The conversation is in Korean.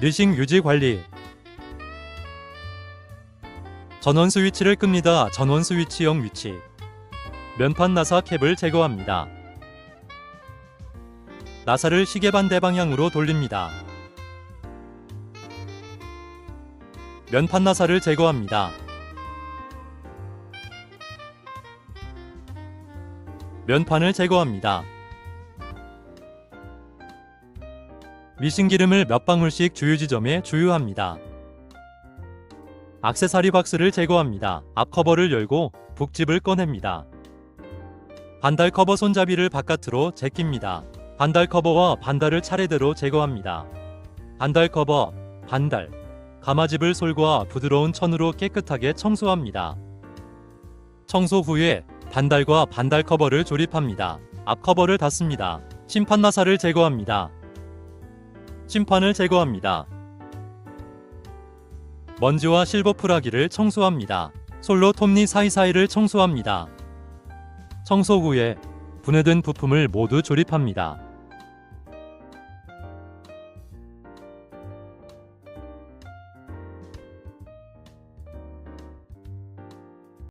리싱 유지 관리 전원 스위치를 끕니다. 전원 스위치형 위치 면판 나사 캡을 제거합니다. 나사를 시계 반대 방향으로 돌립니다. 면판 나사를 제거합니다. 면판을 제거합니다. 미싱 기름을 몇 방울씩 주유 지점에 주유합니다. 악세사리 박스를 제거합니다. 앞 커버를 열고 북집을 꺼냅니다. 반달 커버 손잡이를 바깥으로 제낍니다. 반달 커버와 반달을 차례대로 제거합니다. 반달 커버, 반달, 가마집을 솔과 부드러운 천으로 깨끗하게 청소합니다. 청소 후에 반달과 반달 커버를 조립합니다. 앞 커버를 닫습니다. 심판 나사를 제거합니다. 심판을 제거합니다. 먼지와 실버 프라기를 청소합니다. 솔로 톱니 사이사이를 청소합니다. 청소 후에 분해된 부품을 모두 조립합니다.